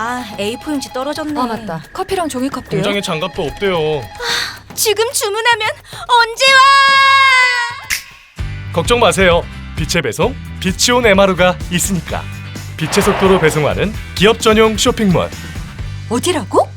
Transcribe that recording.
아, A4용지 떨어졌네. 아 맞다. 커피랑 종이컵도요. 공장에 장갑도 없대요. 아, 지금 주문하면 언제 와? 걱정 마세요. 빛의 배송 비치온 MRU가 있으니까. 빛의 속도로 배송하는 기업 전용 쇼핑몰. 어디라고?